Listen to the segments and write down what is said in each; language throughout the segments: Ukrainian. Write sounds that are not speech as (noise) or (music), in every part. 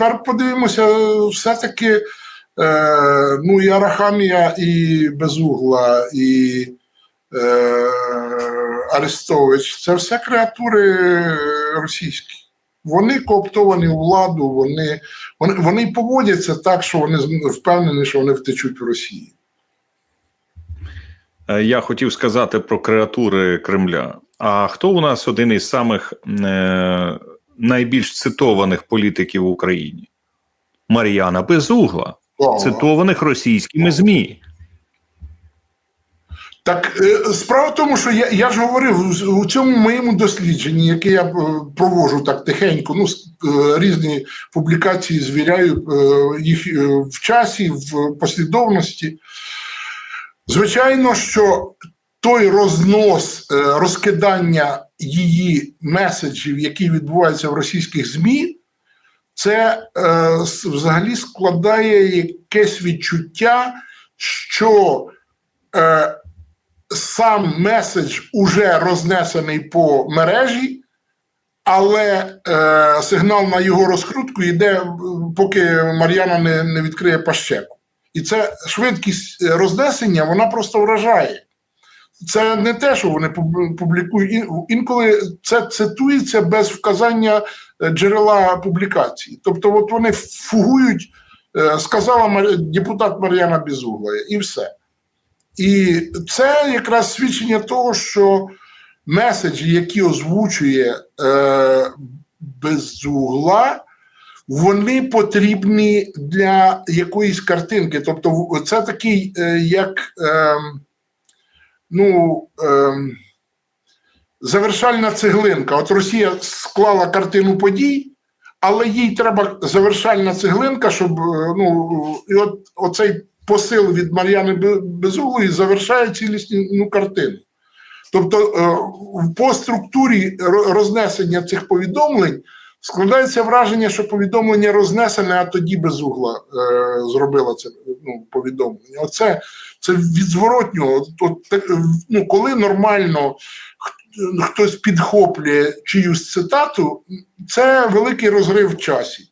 тепер подивимося, все-таки е, ну, і Арахамія, і Безугла, і е, Арестович це все креатури російські. Вони кооптовані у владу, вони, вони, вони поводяться так, що вони впевнені, що вони втечуть в Росію. Е, Я хотів сказати про креатури Кремля. А хто у нас один із самих е, найбільш цитованих політиків в Україні? Мар'яна Безугла, цитованих російськими ЗМІ. Так е, справа в тому, що я, я ж говорив у цьому моєму дослідженні, яке я е, проводжу так тихенько, ну е, різні публікації звіряю їх в часі, в послідовності. Звичайно, що той рознос, е, розкидання її меседжів, які відбуваються в російських ЗМІ, це е, взагалі складає якесь відчуття, що е, сам меседж уже рознесений по мережі, але е, сигнал на його розкрутку йде, поки Мар'яна не, не відкриє пащеку. І це швидкість рознесення, вона просто вражає. Це не те, що вони пуб- публікують. Інколи це цитується без вказання е, джерела публікації. Тобто, от вони фугують, е, сказала депутат Мар'яна Безугла, і все. І це якраз свідчення того, що меседжі, які озвучує е, безугла, вони потрібні для якоїсь картинки. Тобто, це такий, е, як е, ну, е, завершальна цеглинка. От Росія склала картину подій, але їй треба завершальна цеглинка, щоб е, ну, і от оцей посил від Мар'яни Бе- Безуглої завершає цілісну картину. Тобто, е, по структурі рознесення цих повідомлень складається враження, що повідомлення рознесене, а тоді безугла е, зробила це ну, повідомлення. Оце це від зворотнього. Ну, коли нормально хтось підхоплює чиюсь цитату, це великий розрив в часі.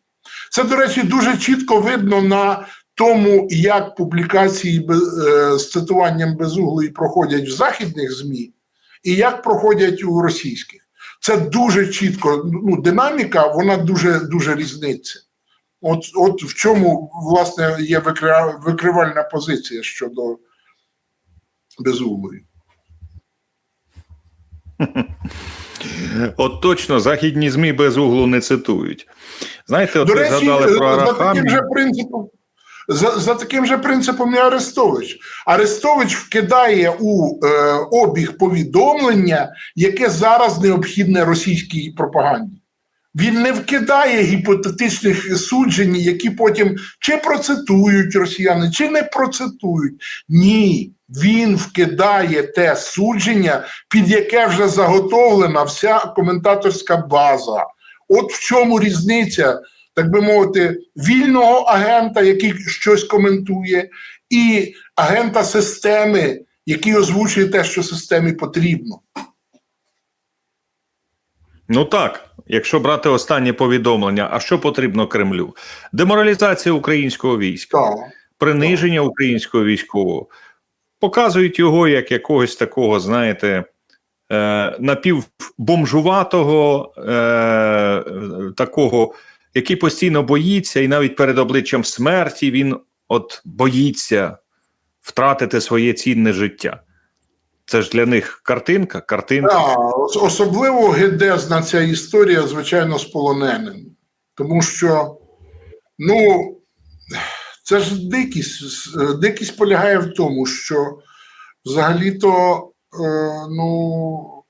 Це, до речі, дуже чітко видно на тому, як публікації е, з цитуванням безуглої проходять в західних ЗМІ, і як проходять у російських. Це дуже чітко. Ну, динаміка, вона дуже дуже різниця. От, от в чому, власне, є викривальна позиція щодо безуглої. (laughs) От точно західні ЗМІ без углу не цитують. Знаєте, от До ви речі, згадали про за таким Арахамію. же принципом. За, за таким же принципом і Арестович. Арестович вкидає у е, обіг повідомлення, яке зараз необхідне російській пропаганді. Він не вкидає гіпотетичних суджень, які потім чи процитують росіяни, чи не процитують. Ні, він вкидає те судження, під яке вже заготовлена вся коментаторська база. От в чому різниця, так би мовити, вільного агента, який щось коментує, і агента системи, який озвучує те, що системі потрібно. Ну так, якщо брати останнє повідомлення, а що потрібно Кремлю? Деморалізація українського війська, Так. приниження українського військового. Показують його як якогось такого, знаєте, е, напівбомжуватого, е, такого, який постійно боїться, і навіть перед обличчям смерті він от боїться втратити своє цінне життя. Це ж для них картинка, картинка. Ос- особливо гидезна ця історія, звичайно, з полоненим. Тому що, ну, це ж дикість. Дикість полягає в тому, що взагалі-то, е, ну,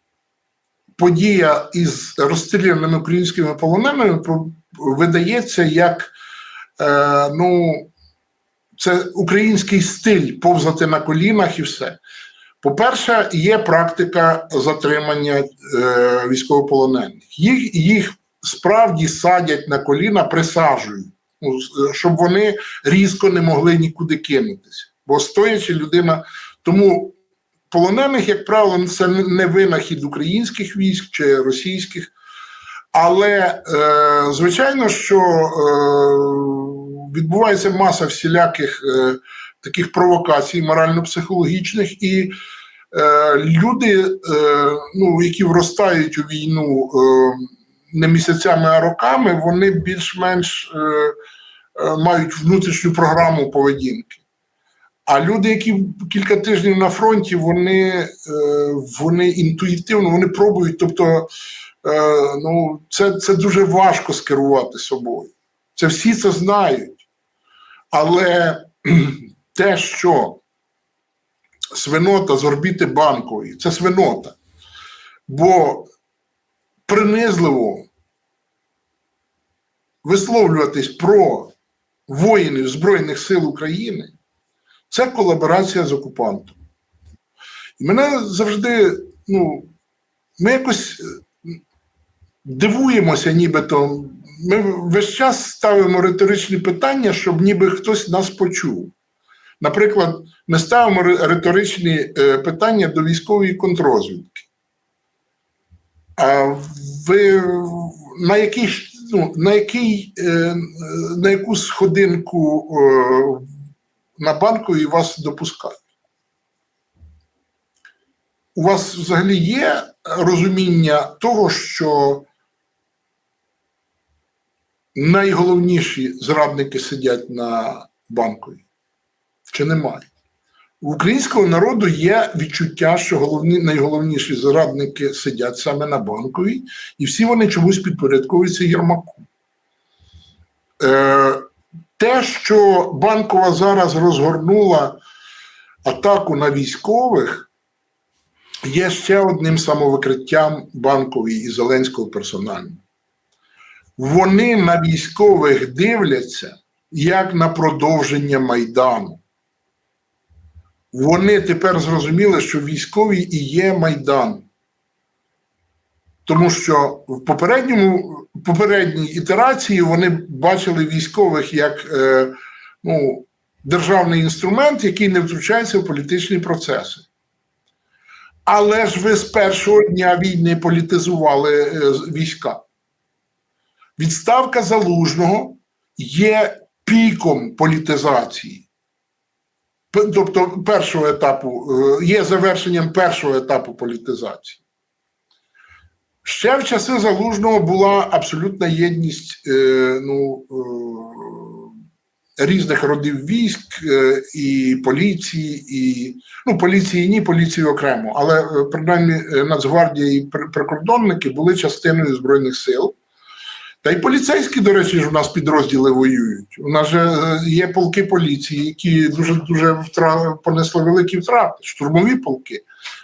подія із розстріляними українськими полоненими видається як, е, ну, це український стиль повзати на колінах і все. По-перше, є практика затримання е, військовополонених. Їх, їх справді садять на коліна, присаджують, ну, щоб вони різко не могли нікуди кинутися. Бо стоячи людина. Тому полонених, як правило, це не винахід українських військ чи російських, Але е, звичайно, що е, відбувається маса всіляких е, таких провокацій морально-психологічних, і е, люди, е, ну, які вростають у війну е, не місяцями, а роками, вони більш-менш е, е, мають внутрішню програму поведінки. А люди, які кілька тижнів на фронті, вони, е, вони інтуїтивно вони пробують. Тобто, е, ну, це, це дуже важко скерувати собою. Це всі це знають. Але те, що свинота з орбіти банкової, це свинота. Бо принизливо висловлюватись про воїнів Збройних сил України це колаборація з окупантом. І мене завжди, ну, ми якось е, дивуємося, нібито. Ми весь час ставимо риторичні питання, щоб ніби хтось нас почув. Наприклад, ми ставимо риторичні е, питання до військової контрозвідки. А ви на який, ну, на, який, е, на яку сходинку е, на банку і вас допускають? У вас взагалі є розуміння того, що найголовніші зрадники сидять на банкові? Чи немає? У українського народу є відчуття, що головні, найголовніші зрадники сидять саме на банковій, і всі вони чомусь підпорядковуються Єрмаку. Е, те, що банкова зараз розгорнула атаку на військових, є ще одним самовикриттям банкової і Зеленського персонально. Вони на військових дивляться як на продовження Майдану. Вони тепер зрозуміли, що військові і є Майдан. Тому що в попередньому, попередній ітерації вони бачили військових як е, ну, державний інструмент, який не втручається в політичні процеси. Але ж ви з першого дня війни політизували е, війська. Відставка залужного є піком політизації. Тобто першого етапу, е, є завершенням першого етапу політизації. Ще в часи Залужного була абсолютна єдність е, ну, е, різних родів військ і поліції, і ну, поліції ні, поліції окремо, але принаймні Нацгвардія і прикордонники були частиною Збройних сил. Та й поліцейські, до речі, ж у нас підрозділи воюють. У нас же е, є полки поліції, які дуже дуже втра... понесли великі втрати. Штурмові полки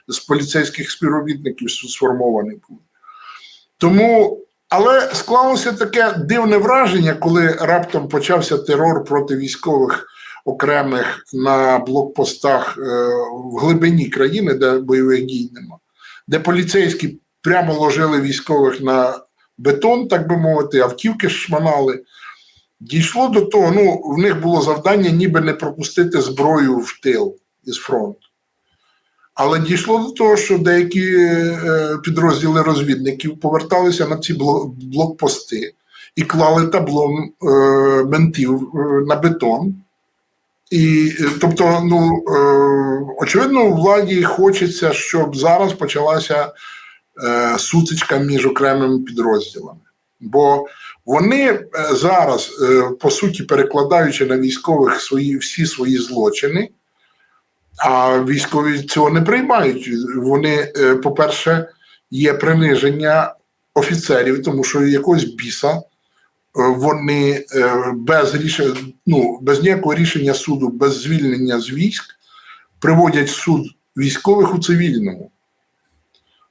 з поліцейських співробітників сформовані були. Тому, але склалося таке дивне враження, коли раптом почався терор проти військових окремих на блокпостах е, в глибині країни, де бойових дій нема, де поліцейські прямо ложили військових на бетон, так би мовити, автівки шманали. Дійшло до того, ну, в них було завдання ніби не пропустити зброю в тил із фронту. Але дійшло до того, що деякі е, підрозділи розвідників поверталися на ці блокпости і клали таблом е, ментів е, на бетон. І, е, тобто, ну, очевидно, у владі хочеться, щоб зараз почалася е, сутичка між окремими підрозділами. Бо вони е, зараз, е, по суті, перекладаючи на військових свої, всі свої злочини, а військові цього не приймають. Вони, по-перше, є приниження офіцерів, тому що якогось біса вони без рішення, ну, без ніякого рішення суду, без звільнення з військ приводять суд військових у цивільному.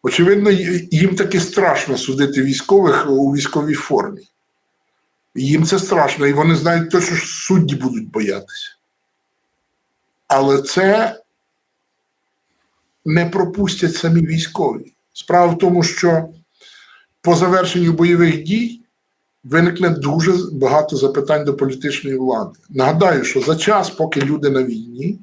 Очевидно, їм таки страшно судити військових у військовій формі. Їм це страшно, і вони знають точно, що судді будуть боятися. Але це не пропустять самі військові. Справа в тому, що по завершенню бойових дій виникне дуже багато запитань до політичної влади. Нагадаю, що за час, поки люди на війні,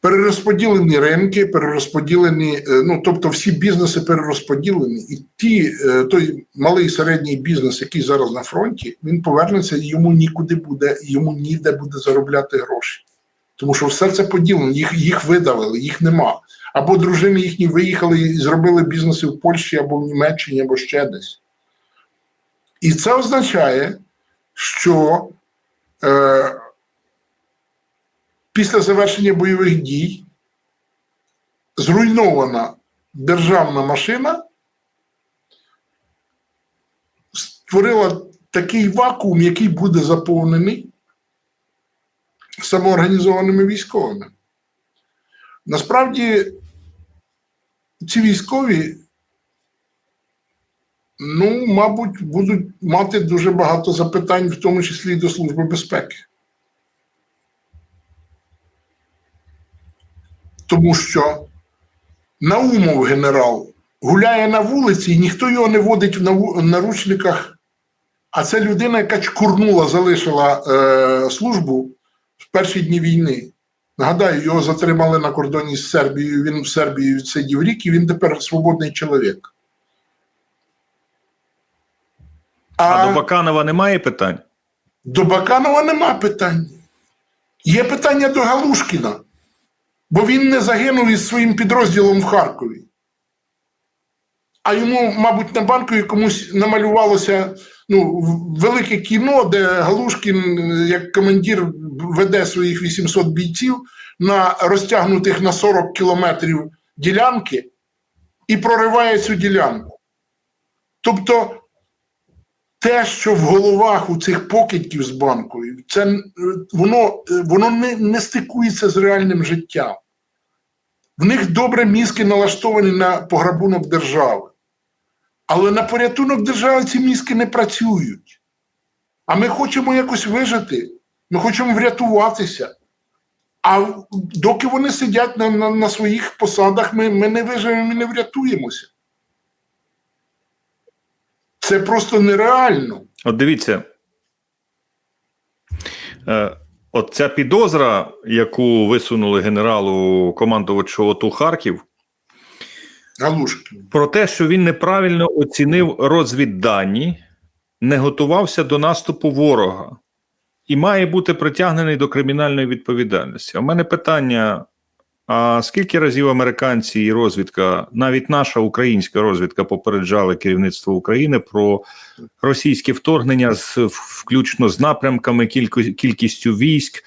Перерозподілені ринки, перерозподілені, е, ну тобто всі бізнеси перерозподілені, і ті, е, той малий і середній бізнес, який зараз на фронті, він повернеться і йому нікуди буде, йому ніде буде заробляти гроші. Тому що все це поділено, їх, їх видавили, їх нема. Або дружини їхні виїхали і зробили бізнеси в Польщі, або в Німеччині, або ще десь. І це означає, що е, після завершення бойових дій зруйнована державна машина створила такий вакуум, який буде заповнений самоорганізованими військовими. Насправді, ці військові, ну, мабуть, будуть мати дуже багато запитань, в тому числі і до Служби безпеки. Тому що Наумов генерал гуляє на вулиці, і ніхто його не водить в наручниках. А це людина, яка чкурнула, залишила е, службу в перші дні війни. Нагадаю, його затримали на кордоні з Сербією. Він в Сербії відсидів рік, і він тепер свободний чоловік. А до Баканова немає питань? До Баканова нема питань. Є питання до Галушкіна, бо він не загинув із своїм підрозділом в Харкові. А йому, мабуть, на банкові комусь намалювалося ну, велике кіно, де Галушкін, як командир, веде своїх 800 бійців на розтягнутих на 40 кілометрів ділянки і прориває цю ділянку. Тобто те, що в головах у цих покидьків з банкою, це е, воно, е, воно не, не стикується з реальним життям. В них добре мізки налаштовані на пограбунок держави. Але на порятунок держави ці мізки не працюють. А ми хочемо якось вижити, ми хочемо врятуватися. А доки вони сидять на, на, на своїх посадах, ми, ми не виживемо і не врятуємося. Це просто нереально. От дивіться. Е, от ця підозра, яку висунули генералу командувачу ОТУ Харків, Галушкін. про те, що він неправильно оцінив розвіддані, не готувався до наступу ворога і має бути притягнений до кримінальної відповідальності. В мене питання: а скільки разів американці і розвідка, навіть наша українська розвідка, попереджали керівництво України про російське вторгнення з включно з напрямками, кількістю військ?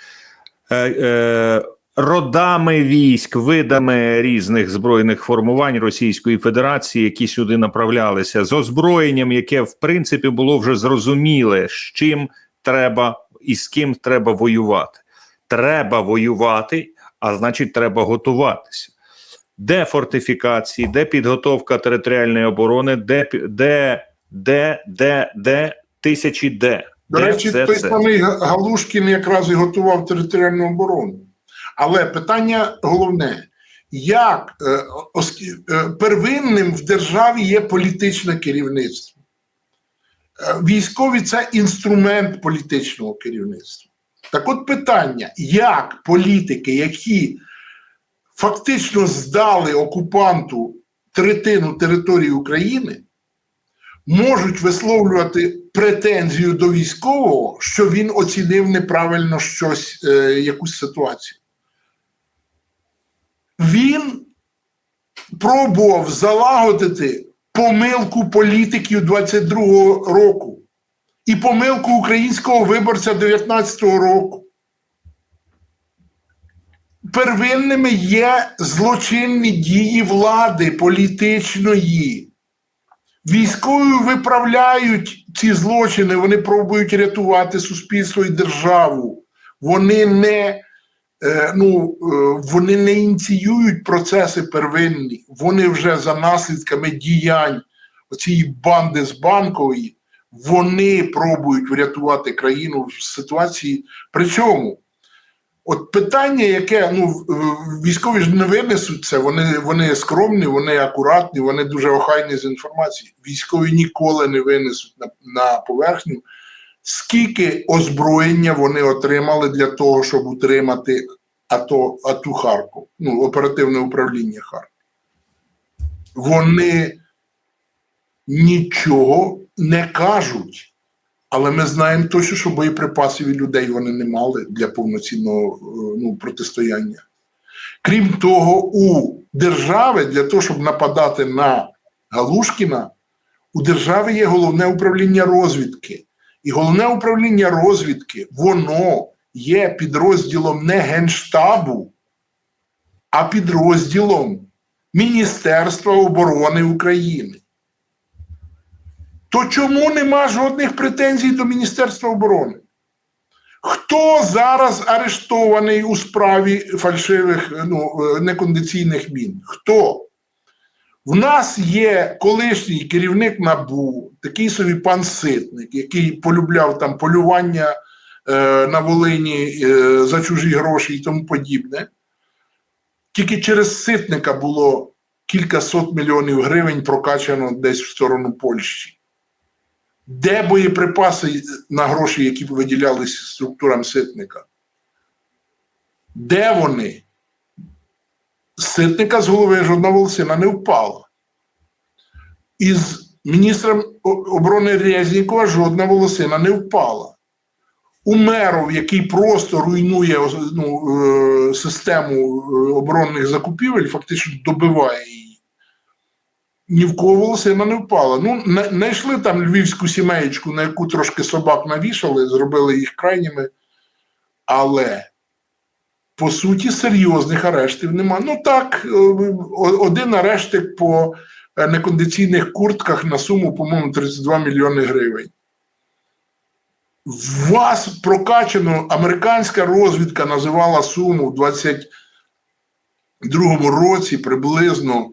Е, е, родами військ, видами різних збройних формувань Російської Федерації, які сюди направлялися, з озброєнням, яке в принципі було вже зрозуміле, з чим треба і з ким треба воювати. Треба воювати, а значить, треба готуватися. Де фортифікації, де підготовка територіальної оборони, де де, де, де, де тисячі де. До де речі, все той це? самий Галушкін якраз і готував територіальну оборону. Але питання головне: як е, оскі- е, первинним в державі є політичне керівництво? Е, Військові це інструмент політичного керівництва. Так от питання, як політики, які фактично здали окупанту третину території України, можуть висловлювати претензію до військового, що він оцінив неправильно щось, е, якусь ситуацію. Він пробував залагодити помилку політиків 22-го року і помилку українського виборця 19-го року. Первинними є злочинні дії влади політичної. Військові виправляють ці злочини, вони пробують рятувати суспільство і державу. Вони не, е, ну, е, вони не ініціюють процеси первинні, вони вже за наслідками діянь цієї банди з банкової, вони пробують врятувати країну в ситуації. Причому, от питання, яке ну, військові ж не винесуть це, вони, вони скромні, вони акуратні, вони дуже охайні з інформацією. Військові ніколи не винесуть на, на поверхню, скільки озброєння вони отримали для того, щоб утримати АТО, АТУ Харков, ну, оперативне управління Харків. Вони нічого не кажуть. Але ми знаємо точно, що боєприпасів і людей вони не мали для повноцінного е, ну, протистояння. Крім того, у держави для того, щоб нападати на Галушкіна, у держави є головне управління розвідки. І головне управління розвідки, воно є підрозділом не Генштабу, а підрозділом Міністерства оборони України. То чому нема жодних претензій до Міністерства оборони? Хто зараз арештований у справі фальшивих ну, е, некондиційних мін? Хто? В нас є колишній керівник НАБУ, такий собі пан Ситник, який полюбляв там полювання е, на Волині е, за чужі гроші і тому подібне. Тільки через Ситника було кілька сот мільйонів гривень прокачано десь в сторону Польщі. Де боєприпаси на гроші, які виділялися структурам Ситника? Де вони? Ситника з голови жодна волосина не впала. Із міністром оборони Резнікова жодна волосина не впала. У меров, який просто руйнує ну, е, систему е, оборонних закупівель, фактично добиває її. Ні в кого волосина не впала. Ну, не- знайшли там львівську сімеєчку, на яку трошки собак навішали, зробили їх крайніми. Але по суті серйозних арештів нема. Ну так, е, один арештик по е, некондиційних куртках на суму, по-моєму, 32 мільйони гривень. Вас прокачано, американська розвідка називала суму в 22 році приблизно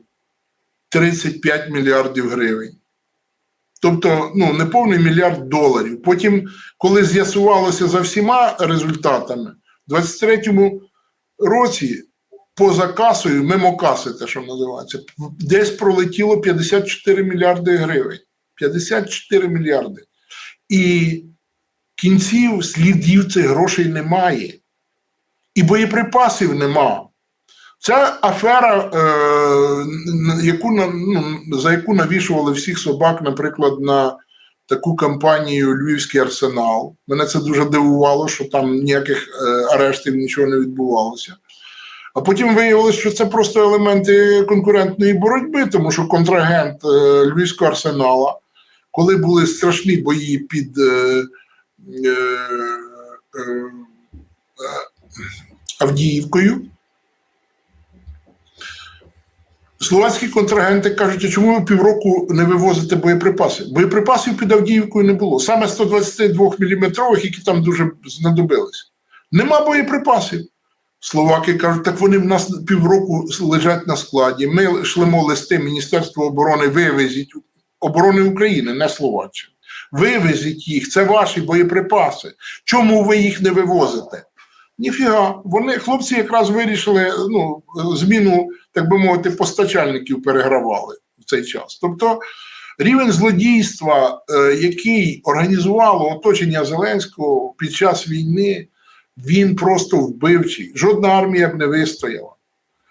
35 мільярдів гривень. Тобто, ну, не повний мільярд доларів. Потім, коли з'ясувалося за всіма результатами, в 23-му році поза касою, мимо каси, те, що називається, десь пролетіло 54 мільярди гривень. 54 мільярди. І кінців, слідів цих грошей немає. І боєприпасів нема. Ця афера, е, яку, ну, за яку навішували всіх собак, наприклад, на таку кампанію Львівський арсенал. Мене це дуже дивувало, що там ніяких е, арештів нічого не відбувалося. А потім виявилося, що це просто елементи конкурентної боротьби, тому що контрагент е, Львівського арсенала, коли були страшні бої під Авдіївкою, Словацькі контрагенти кажуть, а чому ви півроку не вивозите боєприпаси? Боєприпасів під Авдіївкою не було. Саме 122 мм, які там дуже знадобились. Нема боєприпасів. Словаки кажуть, так вони в нас півроку лежать на складі. Ми шлемо листи Міністерства оборони, вивезіть оборони України, не Словаччини. Вивезіть їх, це ваші боєприпаси. Чому ви їх не вивозите? Ніфіга, вони хлопці якраз вирішили ну, зміну, так би мовити, постачальників перегравали в цей час. Тобто рівень злодійства, е, який організувало оточення Зеленського під час війни, він просто вбивчий. Жодна армія б не вистояла.